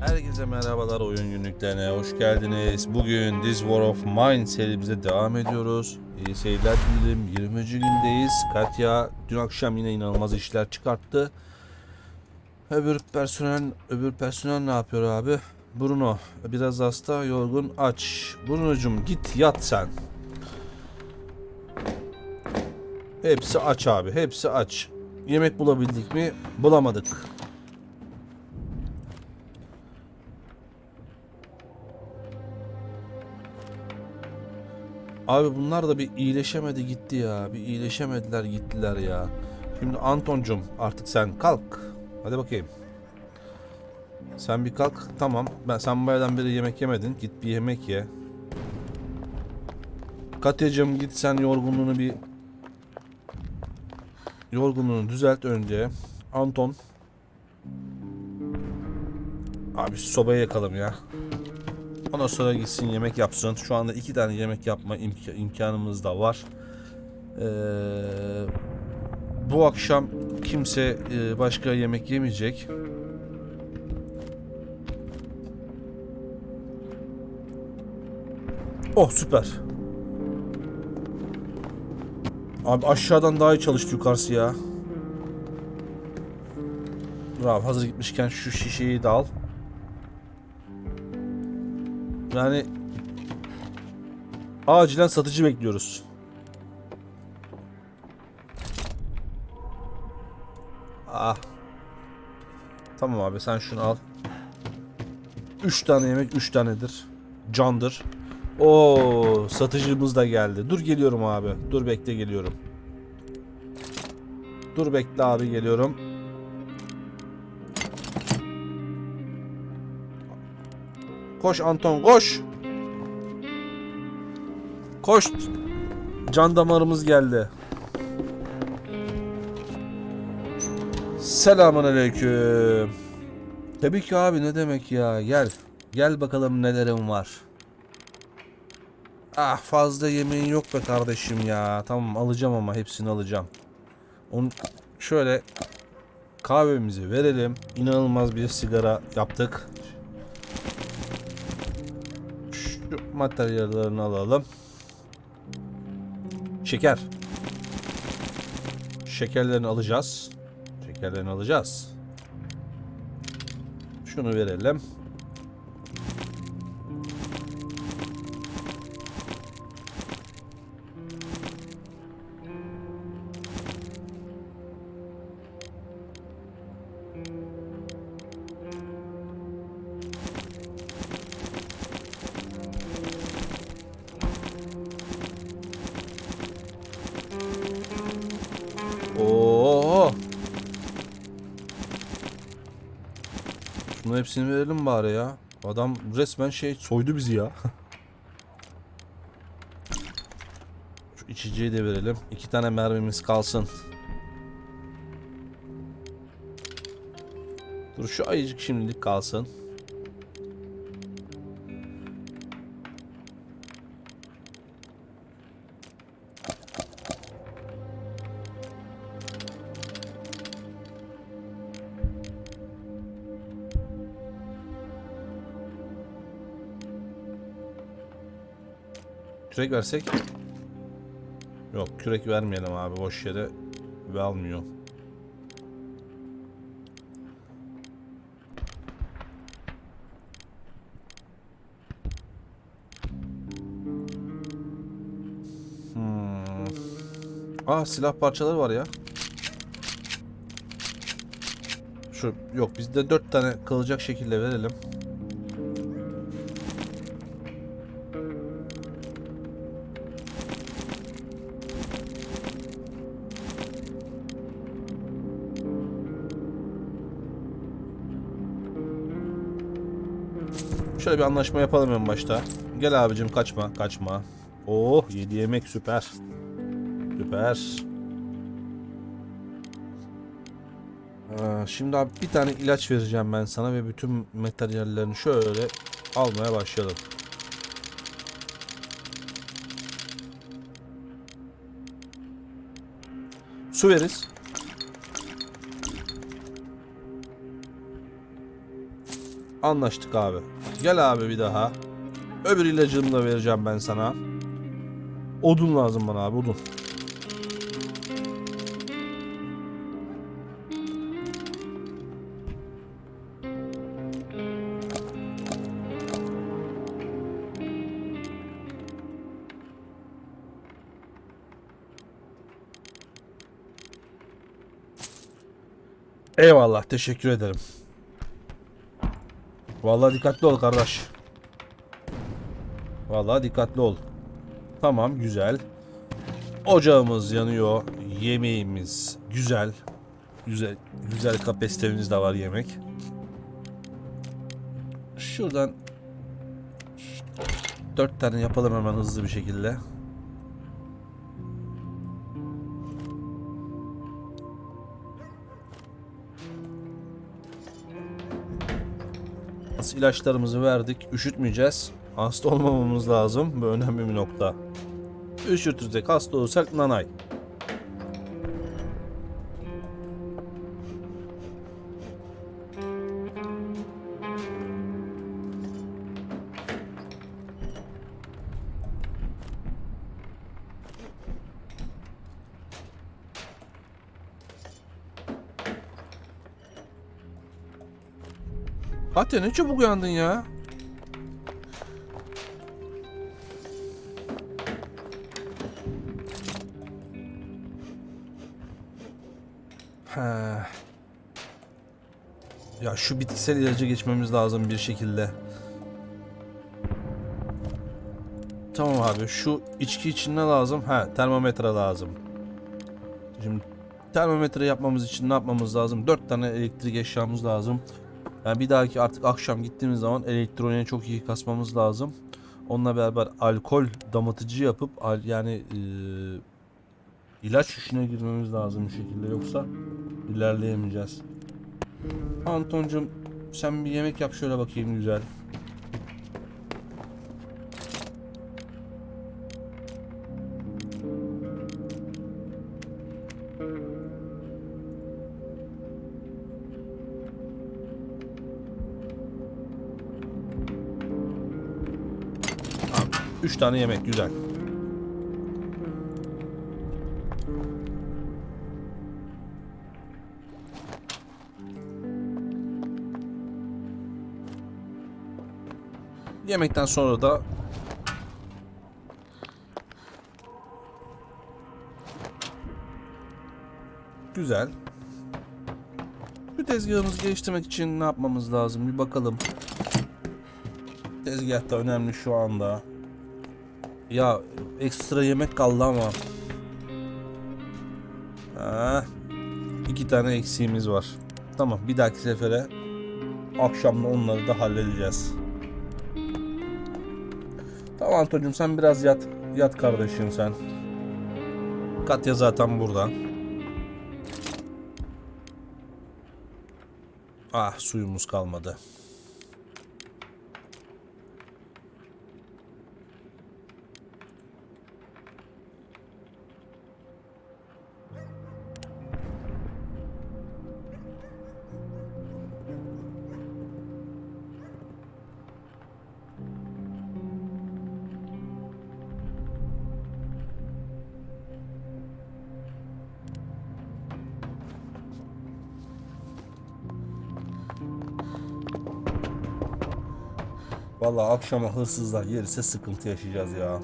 Herkese merhabalar oyun günlüklerine hoş geldiniz. Bugün This War of Mine serimize devam ediyoruz. İyi seyirler dilerim. 20. gündeyiz. Katya dün akşam yine inanılmaz işler çıkarttı. Öbür personel öbür personel ne yapıyor abi? Bruno biraz hasta, yorgun, aç. Bruno'cum git yat sen. Hepsi aç abi. Hepsi aç. Yemek bulabildik mi? Bulamadık. Abi bunlar da bir iyileşemedi gitti ya. Bir iyileşemediler gittiler ya. Şimdi Antoncum artık sen kalk. Hadi bakayım. Sen bir kalk. Tamam. Ben sen bayağıdan beri yemek yemedin. Git bir yemek ye. Katya'cığım git sen yorgunluğunu bir yorgunluğunu düzelt önce. Anton. Abi sobayı yakalım ya. Ondan sonra gitsin yemek yapsın. Şu anda iki tane yemek yapma imk- imkanımız da var. Ee, bu akşam kimse e, başka yemek yemeyecek. Oh süper. Abi aşağıdan daha iyi çalıştı yukarısı ya. Abi hazır gitmişken şu şişeyi de al. Yani acilen satıcı bekliyoruz. Ah. Tamam abi sen şunu al. 3 tane yemek 3 tanedir. Candır. Oo satıcımız da geldi. Dur geliyorum abi. Dur bekle geliyorum. Dur bekle abi geliyorum. Koş Anton koş. Koş. Can damarımız geldi. Selamun aleyküm. Tabii ki abi ne demek ya gel. Gel bakalım nelerim var. Ah fazla yemeğin yok be kardeşim ya. Tamam alacağım ama hepsini alacağım. Onu şöyle kahvemizi verelim. İnanılmaz bir sigara yaptık. Şu materyallerini alalım. Şeker. Şekerlerini alacağız. Şekerlerini alacağız. Şunu verelim. Şunu hepsini verelim bari ya. Adam resmen şey soydu bizi ya. Şu içeceği de verelim. İki tane mermimiz kalsın. Dur şu ayıcık şimdilik kalsın. Kürek versek? Yok kürek vermeyelim abi boş yere ve almıyor. Hmm. Aa silah parçaları var ya. Şu yok bizde dört tane kalacak şekilde verelim. Şöyle bir anlaşma yapalım en başta. Gel abicim kaçma kaçma. Oh yedi yemek süper. Süper. Şimdi abi bir tane ilaç vereceğim ben sana ve bütün materyallerini şöyle almaya başlayalım. Su veririz. Anlaştık abi. Gel abi bir daha. Öbür ilacını da vereceğim ben sana. Odun lazım bana abi odun. Eyvallah teşekkür ederim. Vallahi dikkatli ol kardeş. Vallahi dikkatli ol. Tamam güzel. Ocağımız yanıyor. Yemeğimiz güzel. Güzel güzel kapasitemiz de var yemek. Şuradan dört tane yapalım hemen hızlı bir şekilde. Nasıl ilaçlarımızı verdik. Üşütmeyeceğiz. Hasta olmamamız lazım. Bu önemli bir nokta. Üşütürsek hasta olursak nanay. Hatta ne çabuk uyandın ya. Ha. Ya şu bitkisel ilaca geçmemiz lazım bir şekilde. Tamam abi şu içki için ne lazım? Ha termometre lazım. Şimdi termometre yapmamız için ne yapmamız lazım? 4 tane elektrik eşyamız lazım. Yani bir dahaki artık akşam gittiğimiz zaman elektroniğe çok iyi kasmamız lazım. Onunla beraber alkol damatıcı yapıp yani e, ilaç işine girmemiz lazım bir şekilde yoksa ilerleyemeyeceğiz. Antoncum sen bir yemek yap şöyle bakayım güzel. Üç tane yemek güzel. Yemekten sonra da Güzel. Bu tezgahımızı geliştirmek için ne yapmamız lazım bir bakalım. Tezgah da önemli şu anda. Ya ekstra yemek kaldı ama. Ha, iki tane eksiğimiz var. Tamam bir dahaki sefere akşamda onları da halledeceğiz. Tamam Antocuğum sen biraz yat. Yat kardeşim sen. Katya zaten burada. Ah suyumuz kalmadı. Vallahi akşama hırsızlar gelirse sıkıntı yaşayacağız ya.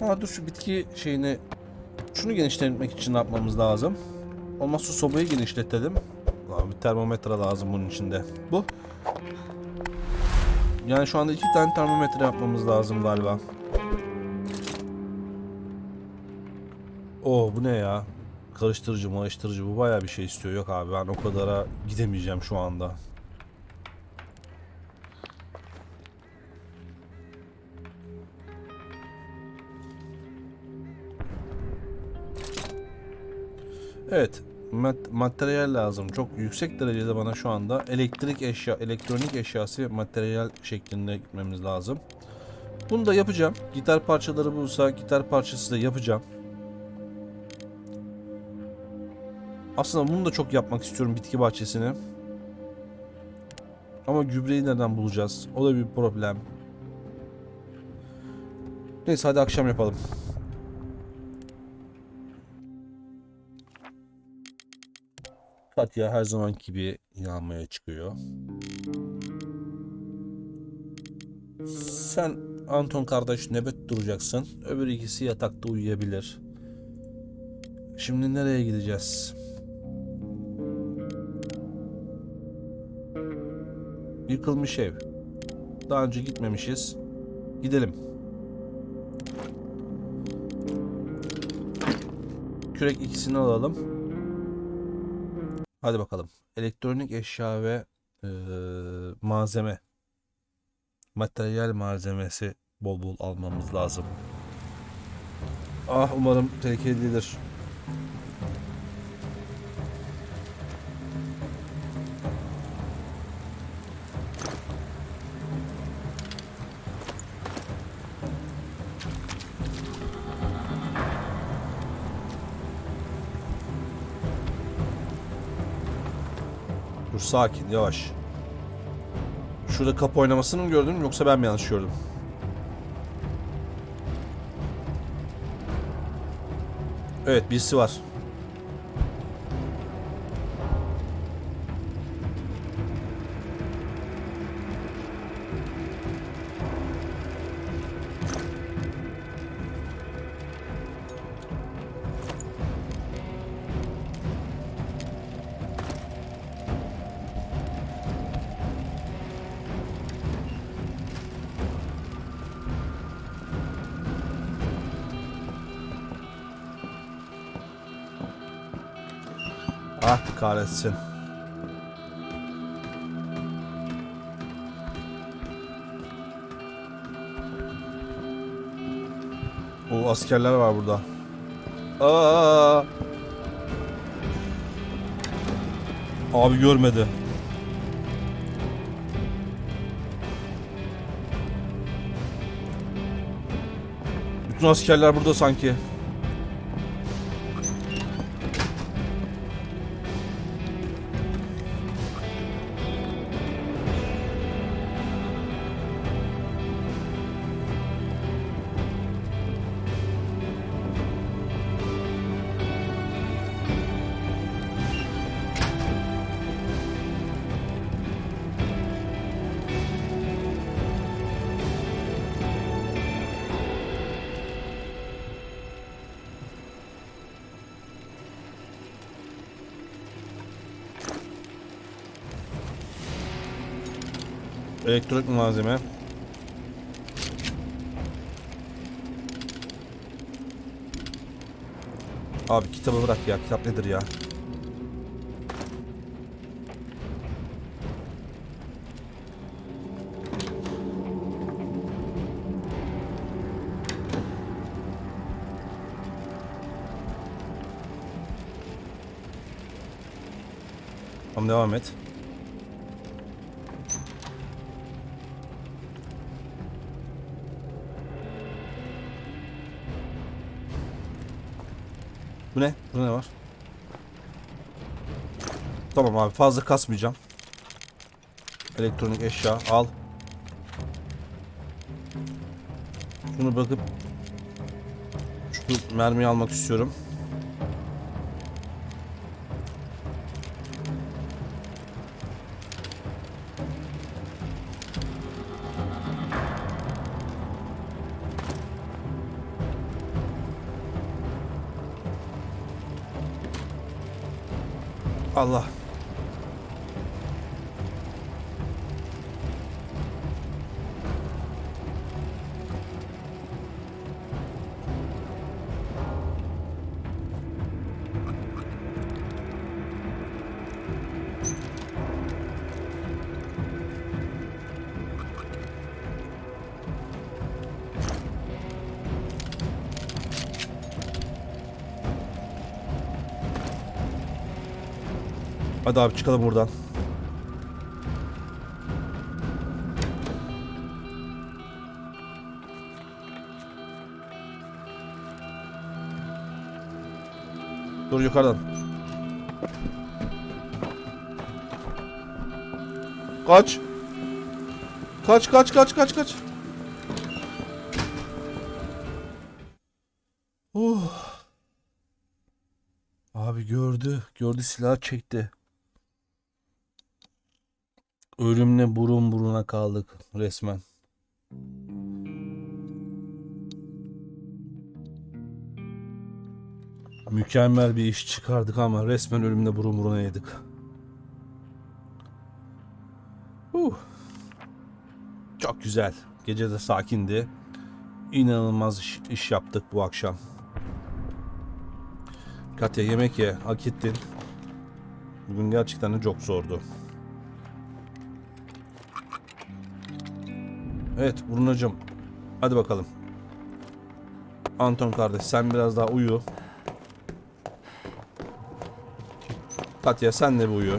Ha dur şu bitki şeyini şunu genişletmek için yapmamız lazım? Olmazsa sobayı genişletelim. Lan bir termometre lazım bunun içinde. Bu. Yani şu anda iki tane termometre yapmamız lazım galiba. Oo bu ne ya? Karıştırıcı marıştırıcı bu bayağı bir şey istiyor. Yok abi ben o kadara gidemeyeceğim şu anda. Evet, mat- materyal lazım. Çok yüksek derecede bana şu anda elektrik eşya, elektronik eşyası materyal şeklinde gitmemiz lazım. Bunu da yapacağım. Gitar parçaları bulsa gitar parçası da yapacağım. Aslında bunu da çok yapmak istiyorum bitki bahçesini. Ama gübreyi nereden bulacağız? O da bir problem. Neyse hadi akşam yapalım. Katya her zaman gibi inanmaya çıkıyor. Sen Anton kardeş nöbet duracaksın. Öbür ikisi yatakta uyuyabilir. Şimdi nereye gideceğiz? Yıkılmış ev. Daha önce gitmemişiz. Gidelim. Kürek ikisini alalım. Hadi bakalım. Elektronik eşya ve eee, malzeme. Materyal malzemesi bol bol almamız lazım. Ah umarım tehlikeli sakin yavaş. Şurada kapı oynamasını mı gördün yoksa ben mi yanlış gördüm? Evet birisi var. Ah kahretsin. O askerler var burada. Aa! Abi görmedi. Bütün askerler burada sanki. Elektronik malzeme. Abi kitabı bırak ya. Kitap nedir ya? Tamam devam et. Bu ne? Burada ne var? Tamam abi fazla kasmayacağım. Elektronik eşya al. Şunu bakıp şu mermiyi almak istiyorum. Allah. Hadi abi çıkalım buradan. Dur yukarıdan. Kaç. Kaç kaç kaç kaç kaç. Oh. Abi gördü. Gördü silah çekti. Ölümle burun buruna kaldık resmen. Mükemmel bir iş çıkardık ama resmen ölümle burun buruna yedik. Uh. Çok güzel. Gece de sakindi. İnanılmaz iş, iş yaptık bu akşam. Katya yemek ye. Hak ettin. Bugün gerçekten de çok zordu. Evet Brunacığım. Hadi bakalım. Anton kardeş sen biraz daha uyu. Katya sen de bir uyu.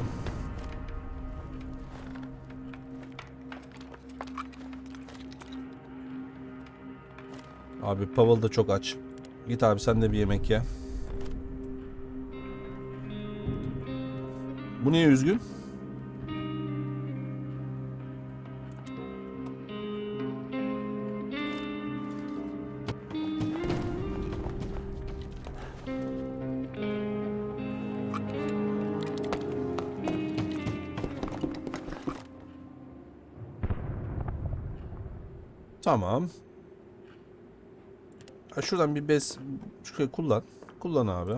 Abi Pavel da çok aç. Git abi sen de bir yemek ye. Bu niye üzgün? Tamam. Ha, Şuradan bir bez şurayı kullan. Kullan abi.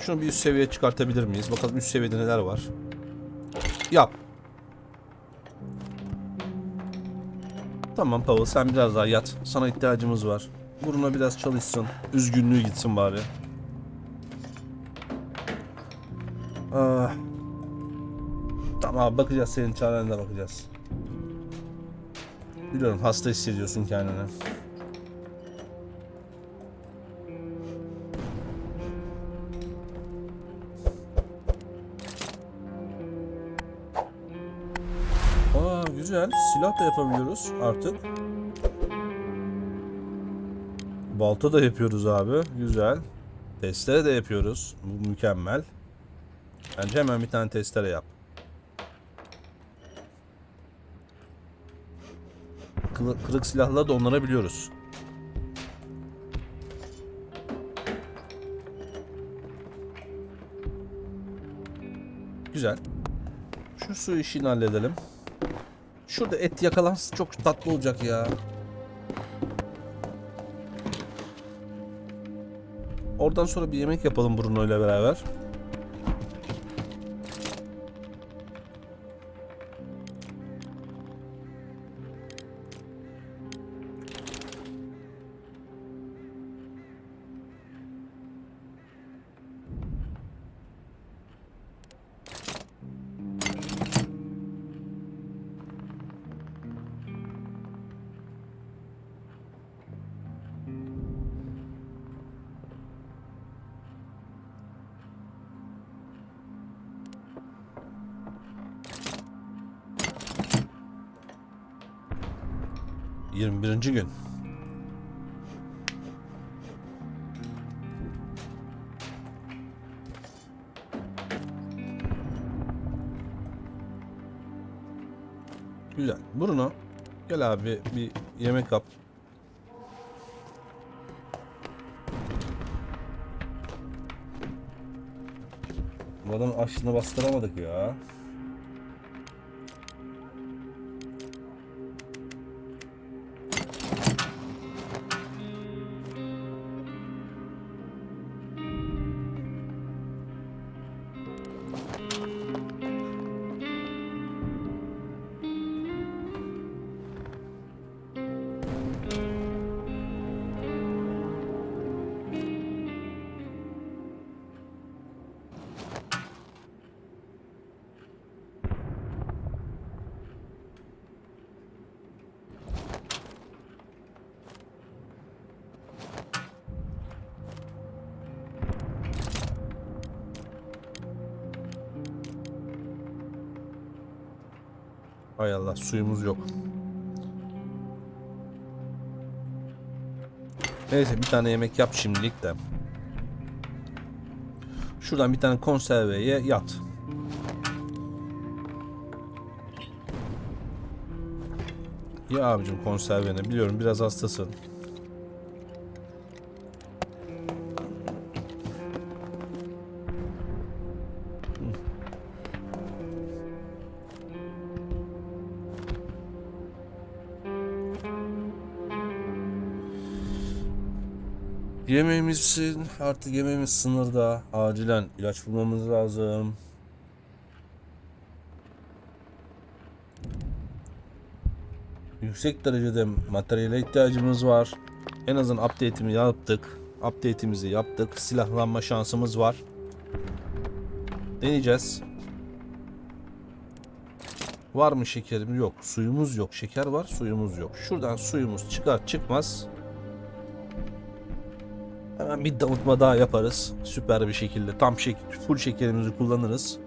Şunu bir üst seviyeye çıkartabilir miyiz? Bakalım üst seviyede neler var. Yap. Tamam Pavel sen biraz daha yat. Sana ihtiyacımız var. Buruna biraz çalışsın. Üzgünlüğü gitsin bari. Ah. Abi bakacağız senin çarene bakacağız. Biliyorum hasta hissediyorsun kendini. Aa güzel. Silah da yapabiliyoruz artık. Balta da yapıyoruz abi. Güzel. Testere de yapıyoruz. Bu mükemmel. Bence hemen bir tane testere yap. Kırık silahla da onlanabiliyoruz. Güzel. Şu su işini halledelim. Şurada et yakalansın çok tatlı olacak ya. Oradan sonra bir yemek yapalım Bruno ile beraber. Yirmi birinci gün. Güzel. Bruno gel abi bir yemek yap. Bu adamın açlığını bastıramadık ya. Hay Allah suyumuz yok. Neyse bir tane yemek yap şimdilik de. Şuradan bir tane konserveye yat. Ya abicim konservene biliyorum biraz hastasın. Yemeğimizin artık yemeğimiz sınırda. Acilen ilaç bulmamız lazım. Yüksek derecede materyale ihtiyacımız var. En azından update'imi yaptık. Update'imizi yaptık. Silahlanma şansımız var. Deneyeceğiz. Var mı şekerim? Yok. Suyumuz yok. Şeker var, suyumuz yok. Şuradan suyumuz çıkar çıkmaz bir damıtma daha yaparız. Süper bir şekilde. Tam şek full şekerimizi kullanırız.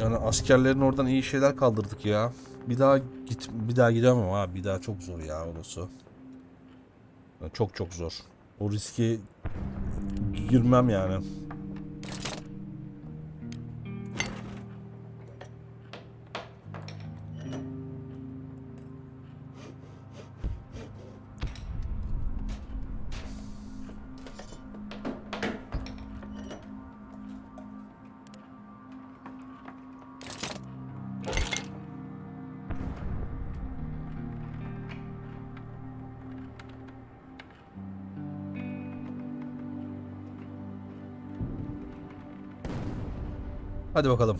Yani askerlerin oradan iyi şeyler kaldırdık ya. Bir daha git bir daha gidemem ha. Bir daha çok zor ya orası. Çok çok zor. O riski girmem yani. Hadi bakalım.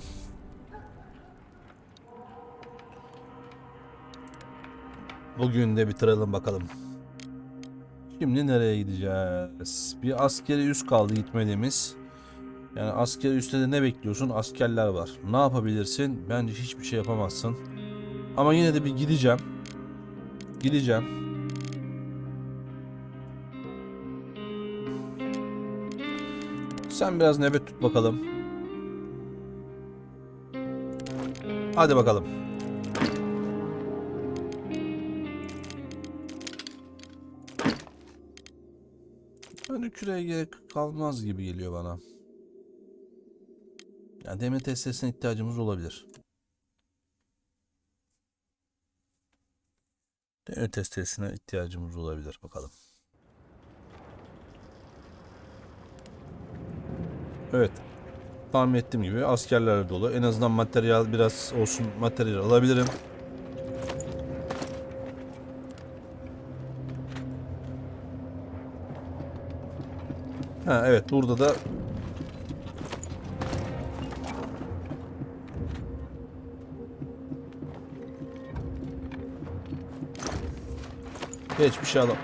Bugün de bitirelim bakalım. Şimdi nereye gideceğiz? Bir askeri üst kaldı gitmediğimiz. Yani askeri üstte de ne bekliyorsun? Askerler var. Ne yapabilirsin? Bence hiçbir şey yapamazsın. Ama yine de bir gideceğim. Gideceğim. Sen biraz nöbet tut bakalım. Hadi bakalım. Yani küreye gerek kalmaz gibi geliyor bana. Ya demir testesine ihtiyacımız olabilir. Demir testesine ihtiyacımız olabilir bakalım. Evet. Tahmin ettiğim gibi askerler dolu. En azından materyal biraz olsun materyal alabilirim. Ha evet burada da Hiçbir şey alam.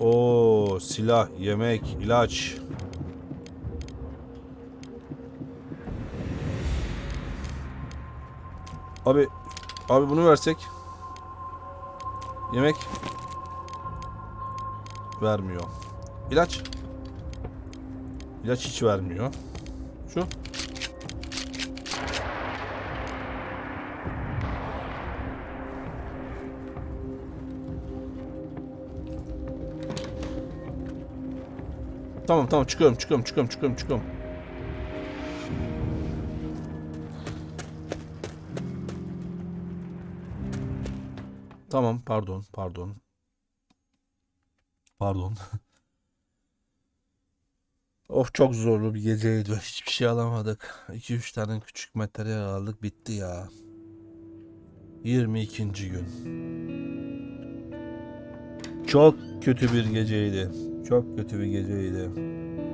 Oo, silah, yemek, ilaç. Abi, abi bunu versek. Yemek. Vermiyor. İlaç. İlaç hiç vermiyor. Şu. Tamam tamam çıkıyorum çıkıyorum çıkıyorum çıkıyorum çıkıyorum. Tamam pardon pardon. Pardon. of çok zorlu bir geceydi. Hiçbir şey alamadık. 2-3 tane küçük materyal aldık bitti ya. 22. gün. Çok kötü bir geceydi. Çok kötü bir geceydi.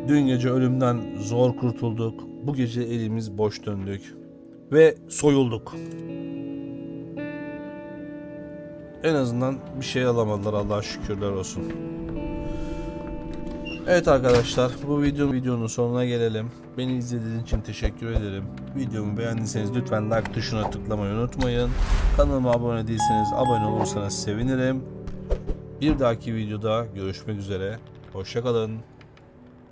Dün gece ölümden zor kurtulduk. Bu gece elimiz boş döndük. Ve soyulduk. En azından bir şey alamadılar Allah'a şükürler olsun. Evet arkadaşlar bu videonun, videonun sonuna gelelim. Beni izlediğiniz için teşekkür ederim. Videomu beğendiyseniz lütfen like tuşuna tıklamayı unutmayın. Kanalıma abone değilseniz abone olursanız sevinirim. Bir dahaki videoda görüşmek üzere. Hoşçakalın.